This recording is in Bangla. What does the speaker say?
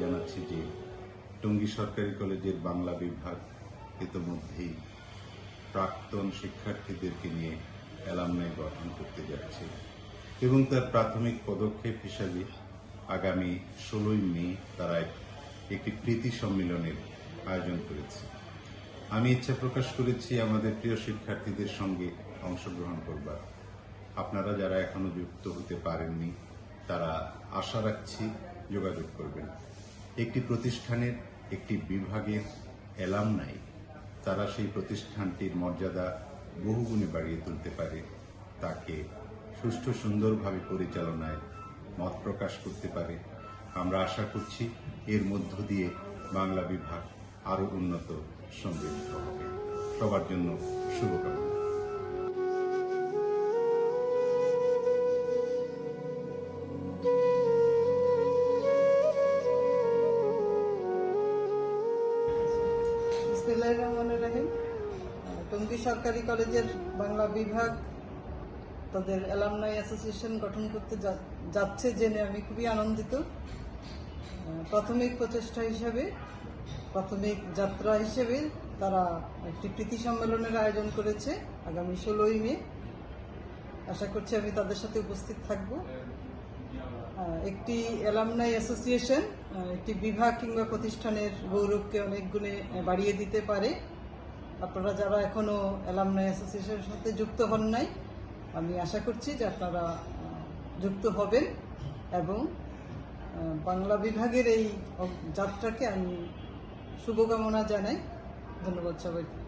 জানাচ্ছি যে টঙ্গী সরকারি কলেজের বাংলা বিভাগ ইতোমধ্যেই প্রাক্তন শিক্ষার্থীদেরকে নিয়ে অ্যালামনাই গঠন করতে যাচ্ছে এবং তার প্রাথমিক পদক্ষেপ হিসাবে আগামী ষোলোই মে তারা একটি প্রীতি সম্মেলনের আয়োজন করেছে। আমি ইচ্ছা প্রকাশ করেছি আমাদের প্রিয় শিক্ষার্থীদের সঙ্গে অংশগ্রহণ করবার। আপনারা যারা এখনও যুক্ত হতে পারেননি তারা আশা রাখছি যোগাযোগ করবেন। একটি প্রতিষ্ঠানের একটি বিভাগের এলাম নাই। তারা সেই প্রতিষ্ঠানটির মর্যাদা বহুগুণে বাড়িয়ে তুলতে পারে। তাকে সুষ্ঠু সুন্দরভাবে পরিচালনায় মত প্রকাশ করতে পারে। আমরা আশা করছি এর মধ্য দিয়ে বাংলা বিভাগ আরও উন্নত সমৃদ্ধ হবে। সবার জন্য শুভকামনা। বিসমিল্লাহির রহমানির রহিম। টঙ্গী সরকারি কলেজের বাংলা বিভাগ তাদের অ্যালামনাই অ্যাসোসিয়েশন গঠন করতে যাচ্ছে জেনে আমি খুবই আনন্দিত। প্রাথমিক প্রচেষ্টা হিসাবে, প্রাথমিক যাত্রা হিসেবে তারা একটি প্রীতি সম্মেলনের আয়োজন করেছে আগামী ষোলোই মে। আশা করছি আমি তাদের সাথে উপস্থিত থাকব। একটি অ্যালামনাই অ্যাসোসিয়েশন একটি বিভাগ কিংবা প্রতিষ্ঠানের গৌরবকে অনেক গুণে বাড়িয়ে দিতে পারে। আপনারা যারা এখনও অ্যালামনাই অ্যাসোসিয়েশনের সাথে যুক্ত হন নাই, আমি আশা করছি যে আপনারা যুক্ত হবেন এবং বাংলা বিভাগের এই যাত্রাকে আমি শুভকামনা জানাই। ধন্যবাদ সবাইকে।